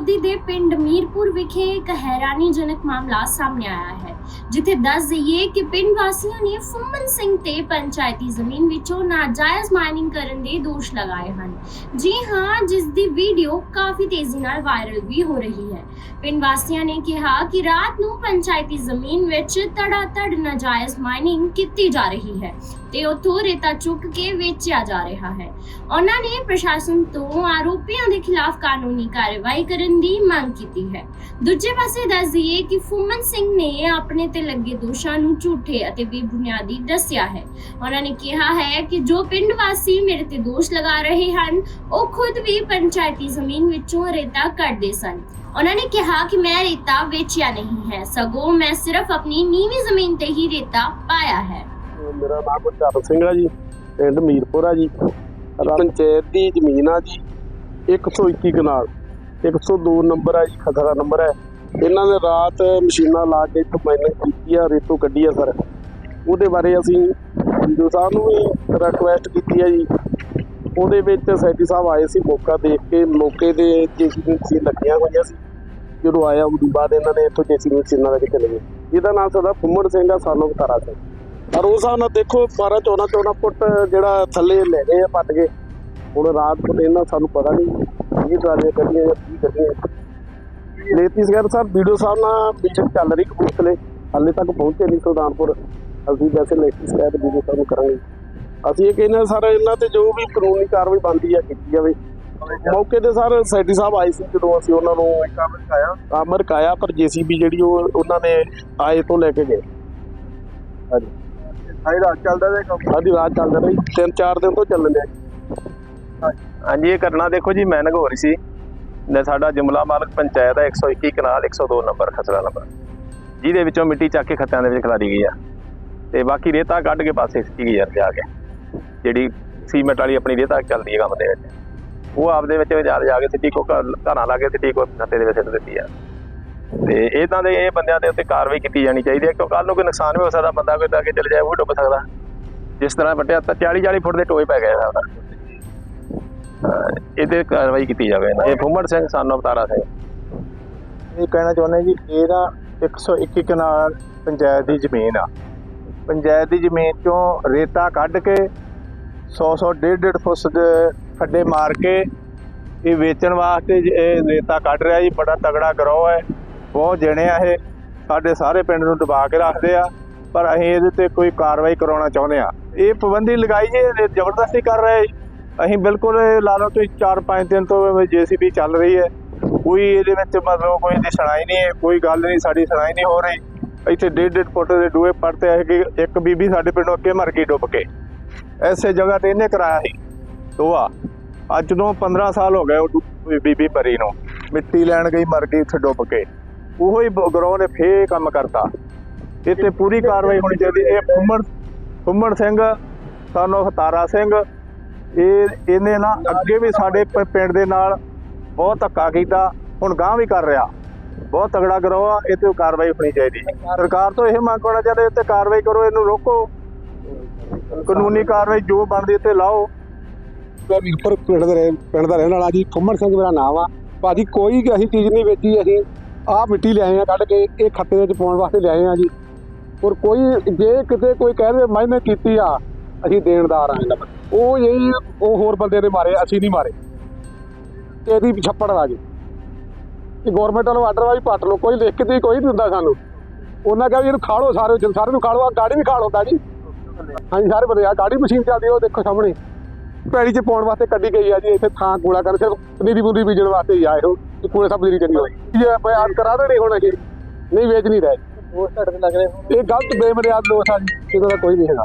ਲੋਧੀ ਦੇ ਪਿੰਡ ਮੀਰਪੁਰ ਵਿਖੇ ਇੱਕ ਹੈਰਾਨੀਜਨਕ ਮਾਮਲਾ ਸਾਹਮਣੇ ਆਇਆ ਹੈ, ਜਿੱਥੇ ਦੱਸ ਦਈਏ ਕਿ ਪਿੰਡ ਵਾਸੀਆਂ ਨੇ ਫੁੰਮਨ ਸਿੰਘ ਤੇ ਪੰਚਾਇਤੀ ਜ਼ਮੀਨ ਵਿੱਚੋਂ ਨਾਜਾਇਜ਼ ਮਾਈਨਿੰਗ ਕਰਨ ਦੇ ਦੋਸ਼ ਲਗਾਏ ਹਨ। ਜੀ ਹਾਂ, ਜਿਸ ਦੀ ਵੀਡੀਓ ਕਾਫੀ ਤੇਜ਼ੀ ਨਾਲ ਵਾਇਰਲ ਵੀ ਹੋ ਰਹੀ ਹੈ। ਪਿੰਡ ਵਾਸੀਆਂ ਨੇ ਕਿਹਾ ਕਿ ਰਾਤ ਨੂੰ ਪੰਚਾਇਤੀ ਜ਼ਮੀਨ ਵਿੱਚ ਧੜਾ-ਧੜ ਨਾਜਾਇਜ਼ ਮਾਈਨਿੰਗ ਕੀਤੀ ਜਾ ਰਹੀ ਹੈ ਤੇ ਉੱਥੋਂ ਰੇਤਾ ਚੁੱਕ ਕੇ ਵੇਚਿਆ ਜਾ ਰਿਹਾ ਹੈ। ਉਹਨਾਂ ਨੇ ਪ੍ਰਸ਼ਾਸਨ ਤੋਂ ਆਰੋਪੀਆਂ ਦੇ ਖਿਲਾਫ ਕਾਨੂੰਨੀ ਕਾਰਵਾਈ ਕਰਨ ਦੀ ਮੰਗ ਕੀਤੀ ਹੈ। ਦੂਜੇ ਪਾਸੇ ਦੱਸ ਦਈਏ ਕਿ ਫੁਮਨ ਸਿੰਘ ਨੇ ਆਪਣੇ ਤੇ ਲੱਗੇ ਦੋਸ਼ਾਂ ਨੂੰ ਝੂਠੇ ਅਤੇ ਬੇਬੁਨਿਆਦੀ ਦੱਸਿਆ ਹੈ। ਉਹਨਾਂ ਨੇ ਕਿਹਾ ਹੈ ਕਿ ਜੋ ਪਿੰਡ ਵਾਸੀ ਮੇਰੇ ਤੇ ਦੋਸ਼ ਲਗਾ ਰਹੇ ਹਨ, ਉਹ ਖੁਦ ਵੀ ਪੰਚਾਇਤੀ ਜ਼ਮੀਨ ਵਿੱਚੋਂ ਰੇਤਾ ਕੱਢਦੇ ਸਨ। ਉਹਨਾਂ ਨੇ ਕਿਹਾ ਕਿ ਮੈਂ ਰੇਤਾ ਵੇਚਿਆ ਨਹੀਂ ਹੈ, ਸਗੋਂ ਮੈਂ ਸਿਰਫ ਆਪਣੀ ਨੀਵੀਂ ਜ਼ਮੀਨ ਤੇ ਹੀ ਰੇਤਾ ਪਾਇਆ ਹੈ। ਮੇਰਾ ਨਾਮ ਗੁਰਚਰਨ ਸਿੰਘ ਆ ਜੀ, ਪਿੰਡ ਮੀਰਪੁਰ ਆ ਜੀ। ਪੰਚਾਇਤ ਦੀ ਜ਼ਮੀਨ ਆ ਜੀ 121 ਕਨਾਲ। 102 ਨੰਬਰ ਆ ਜੀ, ਖਤਰਾ ਨੰਬਰ ਹੈ। ਇਹਨਾਂ ਨੇ ਰਾਤ ਮਸ਼ੀਨਾਂ ਲਾ ਕੇ ਇੱਕ ਮਾਈਨਿੰਗ ਕੀਤੀ ਆ, ਰੇਤੋਂ ਕੱਢੀ ਆ ਸਰ। ਉਹਦੇ ਬਾਰੇ ਅਸੀਂ ਵੀਡੀਓ ਸਾਹਿਬ ਨੂੰ ਵੀ ਰਿਕੁਐਸਟ ਕੀਤੀ ਆ ਜੀ। ਉਹਦੇ ਵਿੱਚ ਸੈਟੀ ਸਾਹਿਬ ਆਏ ਸੀ ਮੌਕਾ ਦੇਖ ਕੇ, ਮੌਕੇ ਦੇ ਜੇਸੀਬੀ ਮਸ਼ੀਨ ਲੱਗੀਆਂ ਹੋਈਆਂ ਸੀ। ਜਦੋਂ ਆਇਆ ਉਦੋਂ ਬਾਅਦ ਇਹਨਾਂ ਨੇ ਇੱਥੋਂ ਜੇਸੀਬੀ ਮਸ਼ੀਨਾਂ ਲੈ ਕੇ ਚਲੇ ਗਏ। ਜਿਹਦਾ ਨਾਮ ਸਾਡਾ ਫੁੰਮੜ ਸਿੰਘ ਆ, ਸਾਨੂੰ ਤਾਰਾ ਸਿੰਘ। ਪਰ ਉਸ ਹਿਸਾਬ ਨਾਲ ਦੇਖੋ 12 14 14 ਫੁੱਟ ਜਿਹੜਾ ਥੱਲੇ ਲੈ ਗਏ ਆ, ਪੱਟ ਕੇ। ਹੁਣ ਰਾਤ ਨੂੰ ਇਹਨਾਂ ਸਾਨੂੰ ਪਤਾ ਨਹੀਂ ਕੀ ਟਰਾਲੀਆਂ ਕੱਢੀਆਂ ਜਾਂ ਕੀ ਕੱਢੀਆਂ ਲੇਤੀ ਸਗਰ ਸਰ ਵੀਡੀਓ ਸਾਹਿਬ ਨਾਲ ਪਿੱਛੇ ਚੱਲ ਰਹੀ ਕਪੂਰਥਲੇ। ਹਾਲੇ ਤੱਕ ਪਹੁੰਚੇ ਨਹੀਂ ਸੁਲਤਾਨਪੁਰ। ਅਸੀਂ ਵੈਸੇ ਲੇਤੀ ਸਗਰ ਵੀਡੀਓ ਸਾਹਿਬ ਨੂੰ ਕਰਾਂਗੇ। ਅਸੀਂ ਇਹ ਕਹਿੰਦੇ ਸਰ ਇਹਨਾਂ ਤੇ ਜੋ ਵੀ ਕਾਨੂੰਨੀ ਕਾਰਵਾਈ ਬਣਦੀ ਆ ਕੀਤੀ ਜਾਵੇ। ਮੌਕੇ ਤੇ ਸਰ ਸੈਟੀ ਸਾਹਿਬ ਆਏ ਸੀ ਜਦੋਂ ਅਸੀਂ ਉਹਨਾਂ ਨੂੰ ਕੰਮ ਰਕਾਇਆ ਕੰਮ ਰਕਾਇਆ ਪਰ ਜੀਸੀਬੀ ਜਿਹੜੀ ਉਹ ਉਹਨਾਂ ਨੇ ਆਏ ਤੋਂ ਲੈ ਕੇ ਗਏ। ਹਾਂਜੀ। ਸਾਰੀ ਰਾਤ ਚੱਲਦਾ ਰਿਹਾ ਕੰਮ? ਸਾਡੀ ਰਾਤ ਚੱਲ ਰਹੀ। ਤਿੰਨ ਚਾਰ ਦਿਨ ਤੋਂ ਚੱਲਣ ਡਿਆ। ਹਾਂਜੀ, ਇਹ ਕਰਨਾ ਦੇਖੋ ਜੀ ਮੈਂ ਹੋ ਰਹੀ ਸੀ। ਨੇ ਸਾਡਾ ਜੁਮਲਾ ਮਾਲਕ ਪੰਚਾਇਤ ਹੈ 121 ਕਨਾਲ 102 ਨੰਬਰ, ਖਸਰਾ ਨੰਬਰ। ਜਿਹਦੇ ਵਿੱਚੋਂ ਮਿੱਟੀ ਚੱਕ ਕੇ ਖੱਤਿਆਂ ਦੇ ਵਿੱਚ ਖਿਲਾਰੀ ਗਈ ਆ। ਤੇ ਬਾਕੀ ਰੇਤਾ ਕੱਢ ਕੇ ਪਾਸੇ ਸਿੱਟੀ ਗਈ ਯਾਰ ਜਾ ਕੇ। ਜਿਹੜੀ ਸੀਮੈਂਟ ਵਾਲੀ ਆਪਣੀ ਰੇਤਾ ਚੱਲਦੀ ਹੈ ਕੰਮ ਦੇ ਵਿੱਚ। ਉਹ ਆਪਦੇ ਵਿੱਚ ਜਾ ਜਾ ਕੇ ਸਿੱਟੀ ਕੋ ਘਰਾਂ ਲਾ ਕੇ ਸਿੱਟੀ ਕੋ ਖੱਤੇ ਦੇ ਵਿੱਚ ਸਿੱਟ ਦਿੱਤੀ ਆ। ਤੇ ਇਦਾਂ ਦੇ, ਇਹ ਬੰਦਿਆਂ ਦੇ ਉੱਤੇ ਕਾਰਵਾਈ ਕੀਤੀ ਜਾਣੀ ਚਾਹੀਦੀ ਹੈ ਕਿਉਂਕਿ ਕੱਲ ਨੂੰ ਕੋਈ ਨੁਕਸਾਨ ਵੀ ਹੋ ਸਕਦਾ, ਬੰਦਾ ਕੋਈ ਤਾਂ ਅੱਗੇ ਚਲੇ ਜਾਏ, ਉਹ ਡੁੱਬ ਸਕਦਾ। ਜਿਸ ਤਰ੍ਹਾਂ ਵੱਟਿਆ ਤਾਂ 40 40 ਫੁੱਟ ਦੇ ਟੋਏ ਪੈ ਗਏ ਸਾਡਾ ਇਹਦੇ ਕਾਰਵਾਈ ਕੀਤੀ ਜਾਵੇ ਨਾ। ਇਹ ਫੁੰਮੜ ਸਿੰਘ ਸਾਨੂੰ ਅਵਤਾਰਾ ਸਿੰਘ। ਇਹ ਕਹਿਣਾ ਚਾਹੁੰਦੇ ਜੀ, ਇਹ ਨਾ 121 ਕਨਾਲ ਪੰਚਾਇਤ ਦੀ ਜ਼ਮੀਨ ਆ। ਪੰਚਾਇਤ ਦੀ ਜ਼ਮੀਨ ਚੋਂ ਰੇਤਾ ਕੱਢ ਕੇ 100 100 150 150 ਫੁੱਟ ਦੇ ਖੱਡੇ ਮਾਰ ਕੇ ਇਹ ਵੇਚਣ ਵਾਸਤੇ ਇਹ ਰੇਤਾ ਕੱਢ ਰਿਹਾ ਜੀ, ਬੜਾ ਤਗੜਾ ਗਰੋਹ ਹੈ। ਬਹੁਤ ਜਣੇ ਆ ਇਹ। ਸਾਡੇ ਸਾਰੇ ਪਿੰਡ ਨੂੰ ਦਬਾ ਕੇ ਰੱਖਦੇ ਆ। ਪਰ ਅਸੀਂ ਇਹਦੇ ਤੇ ਕੋਈ ਕਾਰਵਾਈ ਕਰਾਉਣਾ ਚਾਹੁੰਦੇ ਆ। ਇਹ ਪਾਬੰਦੀ ਲਗਾਈ ਜੀ ਜ਼ਬਰਦਸਤੀ ਕਰ ਰਹੇ ਅਸੀਂ ਬਿਲਕੁਲ ਇਹ ਲਾ ਲਓ ਤੁਸੀਂ 4-5 ਦਿਨ ਤੋਂ ਜੀਸੀਬੀ ਚੱਲ ਰਹੀ ਹੈ। ਕੋਈ ਇਹਦੇ ਵਿੱਚ ਮਤਲਬ ਕੋਈ ਦੀ ਸੁਣਾਈ ਨਹੀਂ ਹੈ, ਕੋਈ ਗੱਲ ਨਹੀਂ, ਸਾਡੀ ਸੁਣਾਈ ਨਹੀਂ ਹੋ ਰਹੀ। ਇੱਥੇ ਡੇਢ ਡੇਢ ਫੁੱਟ ਦੇ ਡੂਏ ਪੜਤੇ ਹੈ ਕਿ ਇੱਕ ਬੀਬੀ ਸਾਡੇ ਪਿੰਡੋਂ ਅੱਗੇ ਮਰ ਗਈ ਡੁੱਬ ਕੇ। ਐਸੇ ਜਗ੍ਹਾ ਤੇ ਇਹਨੇ ਕਰਾਇਆ ਸੀ। ਦੋਆ, ਅੱਜ ਤੋਂ 15 ਸਾਲ ਹੋ ਗਏ ਉਹ ਬੀਬੀ ਪਰੀ ਨੂੰ। ਮਿੱਟੀ ਲੈਣ ਗਈ, ਮਰ ਗਈ ਇੱਥੇ ਡੁੱਬ ਕੇ। ਉਹੋ ਹੀ ਗਰੋਹ ਨੇ ਫੇਰ ਕੰਮ ਕਰਤਾ। ਇਹ ਤੇ ਪੂਰੀ ਕਾਰਵਾਈ ਹੋਣੀ ਚਾਹੀਦੀ। ਇਹ ਫੁੰਮਣ ਫੁੰਮਣ ਸਿੰਘ, ਸਾਨੂੰ ਹਤਾਰਾ ਸਿੰਘ ਇਹ ਇਹਨੇ ਨਾ ਅੱਗੇ ਵੀ ਸਾਡੇ ਪ- ਪਿੰਡ ਦੇ ਨਾਲ ਬਹੁਤ ਧੱਕਾ ਕੀਤਾ, ਹੁਣ ਗਾਂਹ ਵੀ ਕਰ ਰਿਹਾ। ਬਹੁਤ ਤਗੜਾ ਗਰੋਹ ਆ ਇਹ ਤੇ ਕਾਰਵਾਈ ਹੋਣੀ ਚਾਹੀਦੀ। ਸਰਕਾਰ ਤੋਂ ਇਹ ਮੰਗ ਕਰਨਾ ਚਾਹੀਦਾ ਇਹ ਤੇ ਕਾਰਵਾਈ ਕਰੋ, ਇਹਨੂੰ ਰੋਕੋ। ਕਾਨੂੰਨੀ ਕਾਰਵਾਈ ਜੋ ਬਣਦੀ ਤੇ ਲਾਓ। ਵੀਰਪੁਰ ਪਿੰਡ ਦੇ ਰਹਿ- ਪਿੰਡ ਦਾ ਰਹਿਣ ਵਾਲਾ ਜੀ ਫੁੰਮਣ ਸਿੰਘ ਮੇਰਾ ਨਾਮ ਆ। ਭਾਜੀ, ਕੋਈ ਅਸੀਂ ਚੀਜ਼ ਨਹੀਂ ਵੇਚੀ, ਅਸੀਂ ਆਹ ਮਿੱਟੀ ਲਿਆਏ ਆ ਕੱਢ ਕੇ, ਇਹ ਖੱਤੇ ਵਿੱਚ ਪਾਉਣ ਵਾਸਤੇ ਲਿਆਏ ਆ ਜੀ। ਔਰ ਕੋਈ, ਜੇ ਕਿਤੇ ਕੋਈ ਕਹਿ ਦੇ, ਮੈਂ ਮੈਂ ਕੀਤੀ ਆ। ਅਸੀਂ ਦੇਣਦਾਰ ਆ। ਦਾ ਉਹ ਇਹ ਉਹ ਹੋਰ ਬੰਦੇ ਨੇ ਮਾਰੇ ਅਸੀਂ ਨਹੀਂ ਮਾਰੇ। ਤੇ ਇਹਦੀ ਛੱਪੜ ਵਾ ਜੀ ਇਹ ਗਵਰਨਮੈਂਟ ਵੱਲੋਂ ਆਰਡਰ ਵਾ ਵੀ ਪੱਟ ਲਓ ਕੋਈ ਲਿਖ ਕੇ ਕੋਈ ਨਹੀਂ ਦਿੰਦਾ ਸਾਨੂੰ। ਉਹਨਾਂ ਕਿਹਾ ਵੀ ਇਹਨੂੰ ਖਾ ਲਓ ਸਾਰੇ ਜਨ ਸਾਰੇ ਨੂੰ ਖਾ ਲਓ ਆਹ ਗਾੜੀ ਵੀ ਖਾ ਲਓ ਜੀ ਹਾਂਜੀ ਸਾਰੇ ਬੰਦੇ ਆ ਗਾੜੀ ਮਸ਼ੀਨ ਚੱਲਦੀ ਆ, ਉਹ ਦੇਖੋ ਸਾਹਮਣੇ। ਪੈੜੀ 'ਚ ਪਾਉਣ ਵਾਸਤੇ ਕੱਢੀ ਗਈ ਆ ਜੀ ਇੱਥੇ ਥਾਂ ਕੂੜਾ ਕਰਨ। ਸਿਰਫ ਪਨੀਰੀ ਪੂਰੀ ਬੀਜਣ ਵਾਸਤੇ ਹੀ ਆਏ ਹੋ ਕੂੜੇ ਸਭ ਪਨੀਰੀ ਕਰੀ ਹੋਈ। ਇਹ ਬਿਆਨ ਕਰਾ ਦੇਣੇ ਹੁਣ ਅਸੀਂ ਨਹੀਂ ਵੇਚ ਨਹੀਂ ਰਹੇ। ਉਹ ਤੁਹਾਡੇ ਲੱਗ ਰਹੇ ਇਹ ਗਲਤ ਬੇਮਰਿਆਦ ਲੋਕ ਆ ਜੀ ਇਹਦਾ ਕੋਈ ਨਹੀਂ ਹੈਗਾ।